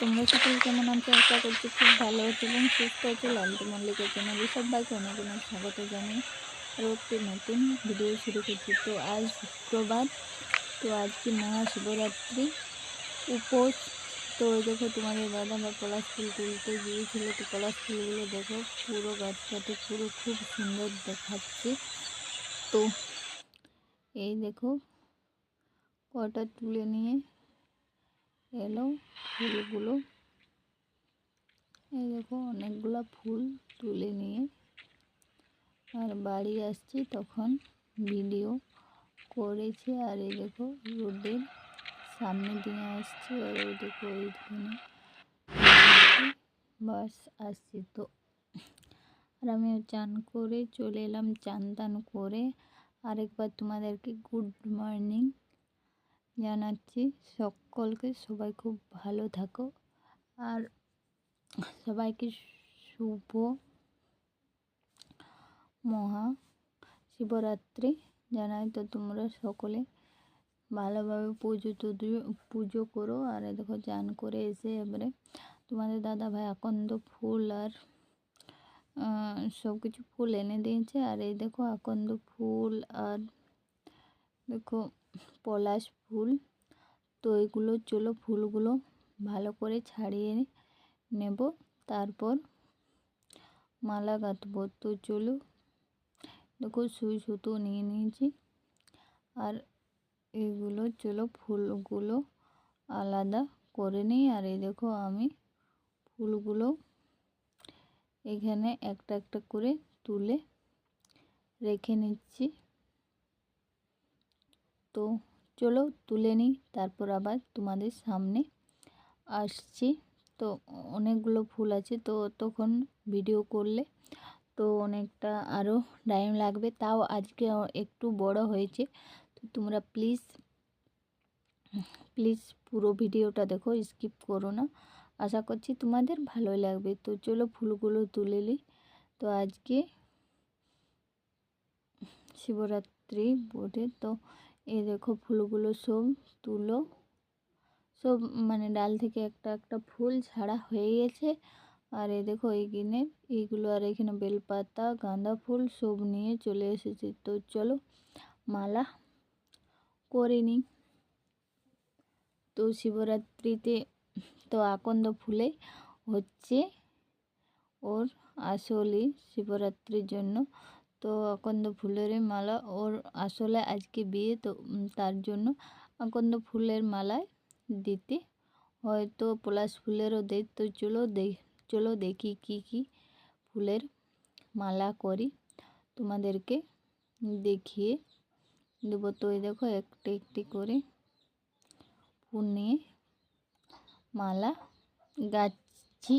তোমরা সকলে কেমন আছো? আশা করছি খুব ভালো আছো এবং সুস্থ আছো। লালটু মল্লিকের চ্যানেলে সবাইকে অনেক অনেক স্বাগত জানিয়ে আরও একটি নতুন ভিডিও শুরু করছি। তো আজ শুক্রবার, তো আজকে মহাশিবরাত্রি। উপোস, তো দেখো তোমাদের দাদা বা পলাশ ফুল তুলতে গিয়েছিল। তো পলাশ ফুলগুলো দেখো, পুরো গাছটাতে পুরো খুব সুন্দর দেখাচ্ছে। তো এই দেখো, কটা তুলে নিয়ে এলো, ফুলগুলো। এই দেখো, অনেকগুলা ফুল তুলে নিয়ে। আর বাড়ি আসছি তখন ভিডিও করেছি। আর এই দেখো রোডের সামনে দিয়ে আসছি, আর ওই দেখো ওইখানে বাস আসছি। তো আর আমি চান করে চলে এলাম চান টান করে। আরেকবার তোমাদেরকে গুড মর্নিং জানাচ্ছি, সকলকে সবাই খুব ভালো থাকো। আর সবাইকে শুভ মহা শিবরাত্রি জানাই। তো তোমরা সকলে ভালোভাবে পুজো টুজো, পুজো করো। আর দেখো চান করে এসে এবারে তোমাদের দাদা ভাই আকন্দ ফুল আর সব কিছু ফুল এনে দিয়েছে। আর এই দেখো আকন্দ ফুল আর দেখো পলাশ ফুল। তো এগুলোর চলো ফুলগুলো ভালো করে ছাড়িয়ে নেব, তারপর মালা গাঁথবো। তো চলো, দেখো সুই সুতো নিয়ে নিয়েছি। আর এগুলো চলো ফুলগুলো আলাদা করে নিই। আর এই দেখো আমি ফুলগুলো এখানে একটা একটা করে তুলে রেখে নিচ্ছি। তো চলো তুলে নিই, তারপর আবার তোমাদের সামনে আসছি। তো অনেকগুলো ফুল আছে, তো তখন ভিডিও করলে তো অনেকটা আরও টাইম লাগবে। তাও আজকে একটু বড় হয়েছে, তো তোমরা প্লিজ প্লিজ পুরো ভিডিওটা দেখো স্কিপ করো না। আশা করছি তোমাদের ভালোই লাগবে। তো চলো ফুলগুলো তুলে নিই। তো আজকে শিবরাত্রি বোধে তো এই দেখো ফুলগুলো সব তুলো। সব মানে ডাল থেকে একটা একটা ফুল ছাড়া হয়ে গেছে। আর এই দেখো এইখানে, এইগুলো আর এখানে বেলপাতা, গাঁদা ফুল সব নিয়ে চলে এসেছে। তো চলো মালা করে নিই তো শিবরাত্রিতে তো আকন্দ ফুলে হচ্ছে। ওর আসলে শিবরাত্রির জন্য তো আকন্দ ফুলের মালা ওর আসলে আজকে বিয়ে, তো তার জন্য আকন্দ ফুলের মালায় দিতে। হয়তো পলাশ ফুলেরও দেয় তো চলো দেখ চলো দেখি কি কি ফুলের মালা করি। তোমাদেরকে দেখিয়ে দেবো। তো দেখো, একটি একটি করে ফুল নিয়ে মালা গাচ্ছি।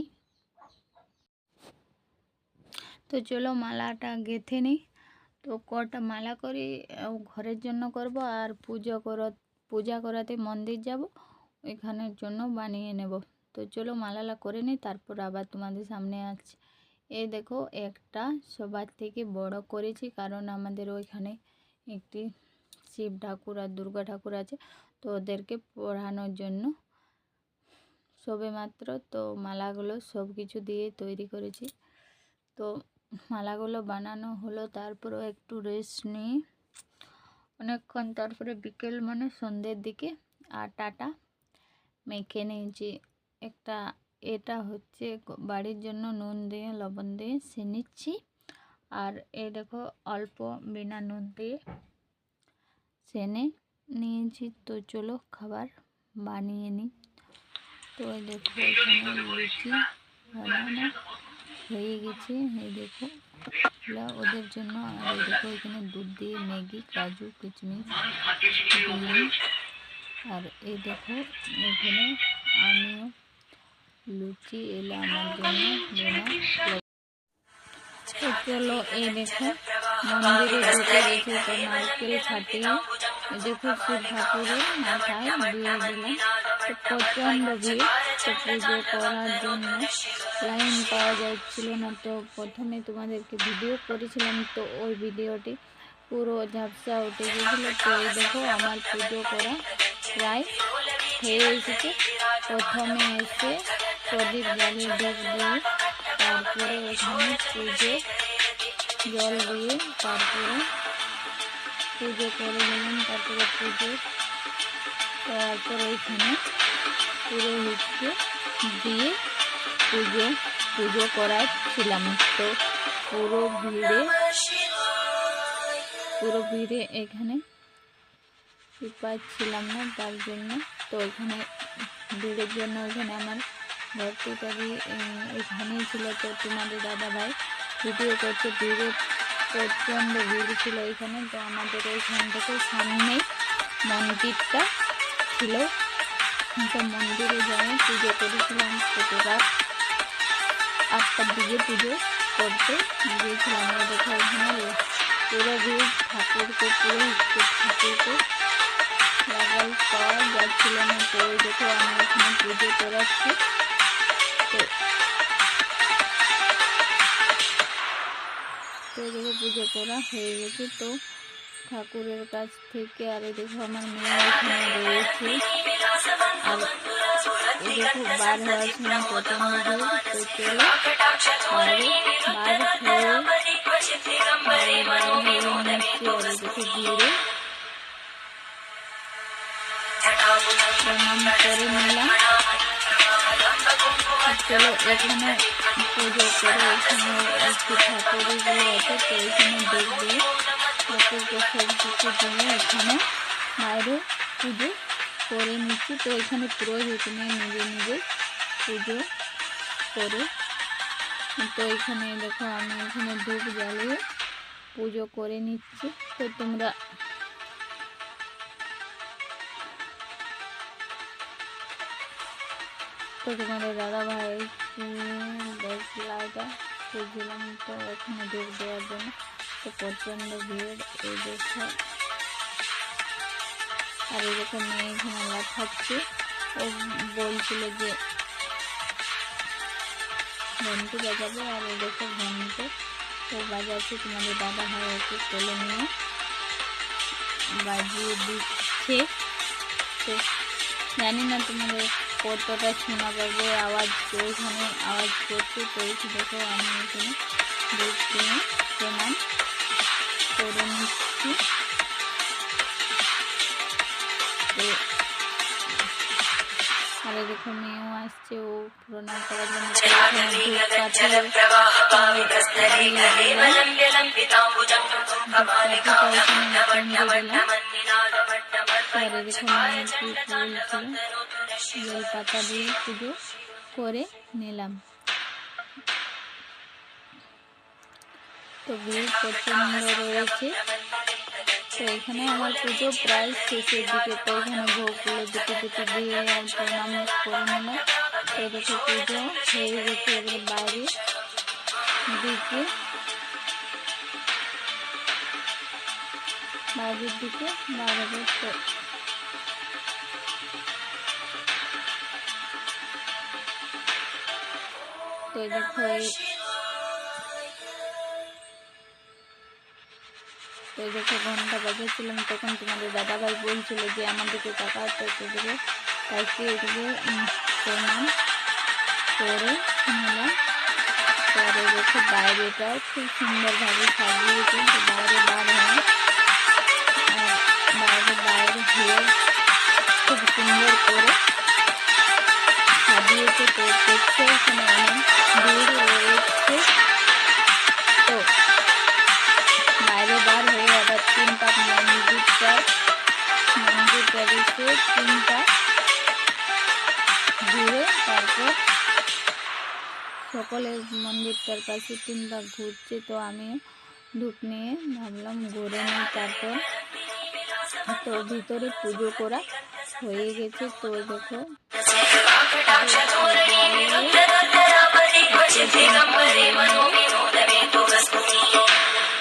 তো চলো মালাটা গেঁথে নিই। তো কটা মালা করি ঘরের জন্য করব আর পুজো করা, পূজা করাতে মন্দির যাব, ওইখানের জন্য বানিয়ে নেব। তো চলো মালালা করে নিই, তারপর আবার তোমাদের সামনে আসছি। এই দেখো, একটা সবার থেকে বড় করেছি, কারণ আমাদের ওইখানে একটি শিব ঠাকুর আর দুর্গা ঠাকুর আছে, তো ওদেরকে পড়ানোর জন্য সবে মাত্র তো মালাগুলো সব কিছু দিয়ে তৈরি করেছি। তো মালাগুলো বানানো হলো, তারপরেও একটু রেস্ট নিই। অনেকক্ষণ তারপরে বিকেল মানে সন্ধ্যের দিকে আটাটা মেখে নিয়েছি একটা এটা হচ্ছে বাড়ির জন্য নুন দিয়ে, লবণ দিয়ে সে নিচ্ছি। আর এই দেখো অল্প বিনা নুন দিয়ে সেনে নিয়েছি। তো চলো খাবার বানিয়ে নিই। তো দেখো, এখানে বানানো হয়ে গেছে। এই দেখো ওদের জন্য। আর এই দেখো, এখানে দুধ দিয়ে ম্যাগি, কাজু, কিচমিচ দিয়ে আর এই দেখো, এখানে আমিও লুচি এলো আমার জন্য। চলো, এই দেখো, মন্দিরে ঢুকে গেছে তো নারকেল ছাটিয়ে দেখো, শিব ঠাকুরের মাথায় দিয়ে দিলাম। তো প্রচণ্ড ভিড়। তো পুজো করার জন্য। লাইন পাওয়া যাচ্ছিল না। তো প্রথমে তোমাদেরকে ভিডিও করেছিলাম। তো ওই ভিডিওটি পুরো ঝাপসা উঠে গেছিল তো দেখো, আমার পুজো করা প্রায় হয়ে এসেছে। প্রথমে এসে প্রদীপ জ্বালিয়ে ধূপ দিয়ে তারপরে ওখানে পুজো জল দিয়ে তারপরে পুজো করে নিলাম। তারপরে পুজো তারপরে এখানে পুরোহিতকে দিয়ে পুজো পুজো করাচ্ছিলাম। তো পুরো ভিড়ে পুরো ভিড়ে এখানে পাচ্ছিলাম না, তার জন্য। তো এখানে ভিড়ের জন্য এখানে আমার ভর্তিটারি এখানেই ছিল। তো তোমাদের দাদা ভাই ভিডিও করছে, ভিড়ে প্রচণ্ড ভিড় ছিল এখানে। তো আমাদের এখান থেকে সামনেই মন্দিরটা ছিল। মন্দিরে যাই, পুজো করেছিলাম ছোটো রাত আটটার দিকে পুজো করতে। গিয়েছিলাম দেখো এখানে পুরো ভিড় ঠাকুরকে পুরো ঠাকুরকে। লাগাল পাওয়া যাচ্ছিল না তো দেখো আমি এখানে পুজো করাচ্ছি। তো তো দেখো পুজো করা হয়ে গেছে। তো ঠাকুরের কাছ থেকে, আর দেখো আমার মেয়ে এখানে রয়েছে। আর দেখো বার হওয়ার সময় ভিড় তো চলো বার হয়ে বার আর দেখো ভিড়ে। প্রণাম করে চলো এখানে পুজো করে এখানে ঠাকুরগুলো আছে, তো এখানে কিছু এখানে। বাইরে পুজো করে নিচ্ছি। তো এখানে পুরোহিত নিয়ে নিজে নিজে পুজো করে। তো এখানে দেখো আমি এখানে ধূপ জ্বালিয়ে পুজো করে নিচ্ছি। তো তোমরা তো তোমাদের দাদা ভাই লাইটা খুঁজছিলাম তো এখানে ধূপ দেওয়ার জন্য তো প্রচণ্ড ভিড় এই দেখো। আর এরকম মেয়ে এখানে লাফাচ্ছে ও বলছিল যে ঘন্টি বাজাবে, আর এই দেখো ঘন্টি। তো বাজাচ্ছে তোমাদের দাদা ভাই ওকে তুলে নিয়ে। বাজিয়ে দিচ্ছে। তো জানি না তোমাদের কতটা শোনা পাবে আওয়াজ ওইখানে আওয়াজ করছে, তো দেখো আমি এখানে কিনে প্রণাম করে নিচ্ছি আর দেখো মেয়েও আসছে ও প্রণাম করার জন্য বেল পাতা দিয়ে পুজো করে নিলাম ভিড় প্রচণ্ড রয়েছে। তো এখানে আমার পুজো প্রায় শেষের দিকে, তো এখানে ভোগগুলো দুটো দুটো দিয়ে প্রণাম করে নিলাম। তো দেখো পুজো হয়ে গেছে এবার বাইরে দিকে। বাইরের দিকে বাইরে তো তো দেখো তো দেখো ঘণ্টা বাজাচ্ছিলাম, তখন তোমাদের দাদাভাই বলছিল যে, আমাদেরকে টাকা তো দেখো তাই কি এদিকে প্রণাম করে নিলাম পরে দেখো বাইরেটাও খুব সুন্দরভাবে সাজিয়েছে। বাইরে বার হয় মন্দিরটার কাছে তিনটা ঘুরছে, তো আমি ধূপ নিয়ে ভাবলাম ঘুরে নিই তারপর। তো ভিতরে পুজো করা হয়ে গেছে, তো দেখো।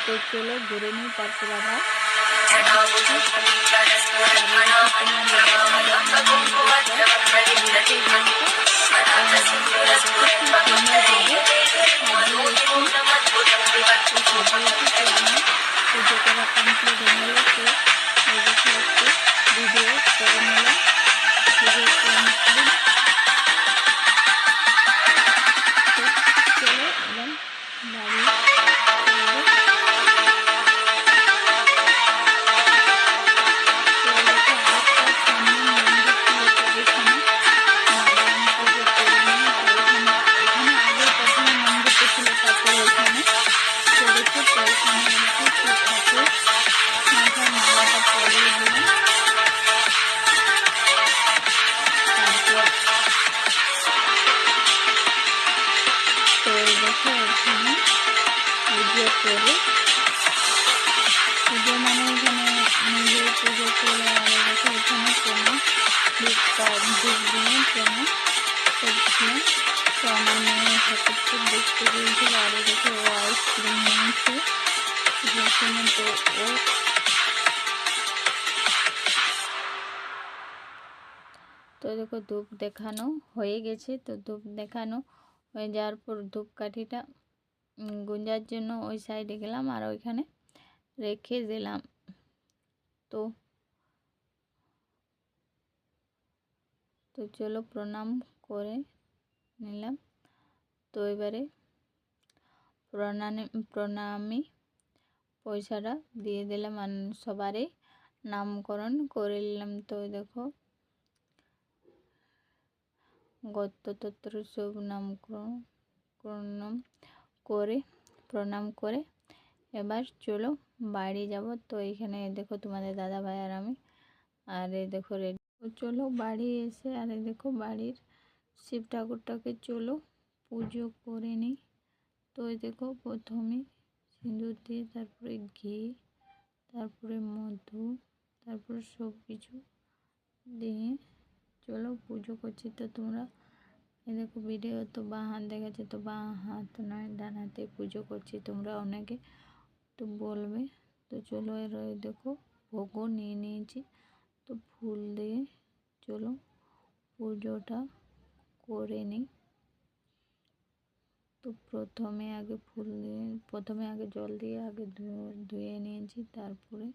তো চলো ঘুরে নিই তারপর আবার। পুজো দেখতে গিয়েছিল আর এদিকে ও আইসক্রিম নিয়েছে যেখানে তো ও তো দেখো ধূপ দেখানো হয়ে গেছে। তো ধূপ দেখানো হয়ে যাওয়ার পর ধূপকাঠিটা গুঁজার জন্য ওই সাইডে গেলাম আর ওইখানে রেখে দিলাম। তো তো চলো প্রণাম করে নিলাম। তো এবারে প্রণামে প্রণামী পয়সাটা দিয়ে দিলাম সবারই নামকরণ করে নিলাম। তো দেখো গত্ততত্র সব নামকরণ করে, প্রণাম করে এবার চলো বাড়ি যাব। তো এইখানে দেখো তোমাদের দাদা ভাই আর আমি, আর এই দেখো রেডি। চলো বাড়ি এসে, আর এই দেখো বাড়ির শিব ঠাকুরটাকে চলো পুজো করে নিই। তো এই দেখো প্রথমে সিঁদুর দিয়ে তারপরে ঘি, তারপরে মধু, তারপরে সব কিছু দিয়ে চলো পুজো করছি। তো তোমরা এই দেখো ভিডিও তো বাঁ হাত দেখাচ্ছে, তো বাঁ হাত নয়, ডান হাতে পুজো করছি। তোমরা অনেকে তো বলবে, তো চলো এর ওই দেখো ভোগও নিয়ে নিয়েছি। তো ফুল দিয়ে চলো পুজোটা করে নিই। তো প্রথমে আগে ফুল দিয়ে প্রথমে আগে জল দিয়ে আগে ধুয়ে নিয়েছি, তারপরে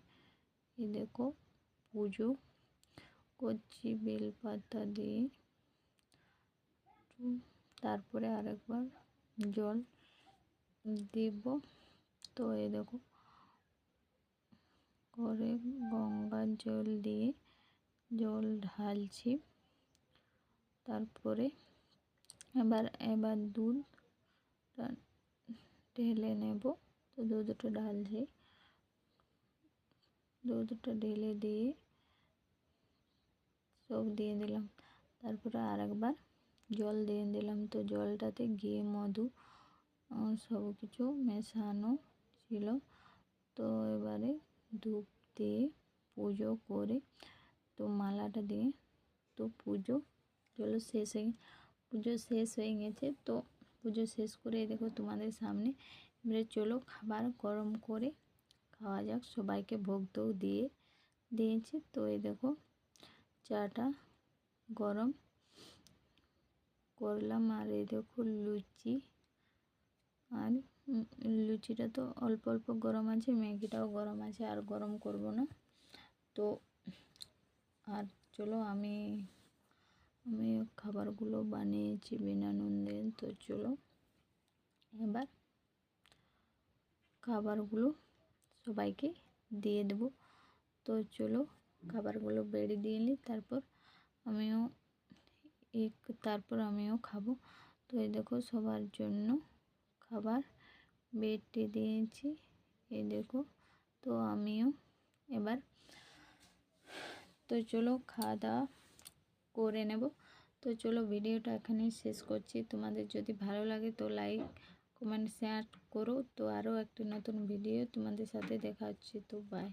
এই দেখো পুজো করছি, বেলপাতা দিয়ে। তারপরে আরেকবার জল দিব। তো এই দেখো করে গঙ্গার জল দিয়ে জল ঢালছি। তারপরে এবার এবার দুধ ঢেলে নেব। তো দুধটা ঢালছি দুধটা ঢেলে দিয়ে সব দিয়ে দিলাম। তারপরে আরেকবার জল দিয়ে দিলাম। তো জলটাতে ঘি মধু সব কিছু মেশানো ছিল। তো এবারে ধূপ দিয়ে পুজো করে, তো মালাটা দিয়ে তো পুজো, চলো শেষ হয়ে পুজো শেষ হয়ে গেছে, তো পুজো শেষ করে দেখো তোমাদের সামনে। এবারে চলো খাবার গরম করে খাওয়া যাক, সবাইকে ভোগ টোগ দিয়ে দিয়েছি। তো এই দেখো চাটা গরম করলাম আর এই দেখো লুচি। আর লুচিটা তো অল্প অল্প গরম আছে, ম্যাগিটাও গরম আছে, আর গরম করব না। তো আর চলো আমি আমি খাবারগুলো বানিয়েছি বিনা নুন তো চলো এবার খাবারগুলো সবাইকে দিয়ে দেব। তো চলো খাবারগুলো বেড়ে দিয়ে নিই, তারপর আমিও এক, তারপর আমিও খাব। তো এই দেখো সবার জন্য খাবার বেটে দিয়েছি, এই দেখো। তো আমিও এবার, তো চলো খাওয়া দাওয়া করে নেব। তো চলো ভিডিওটা এখানেই শেষ করছি। তোমাদের যদি ভালো লাগে তো লাইক কমেন্ট শেয়ার করো। তো আরও একটি নতুন ভিডিও তোমাদের সাথে দেখা হচ্ছে। তো বাই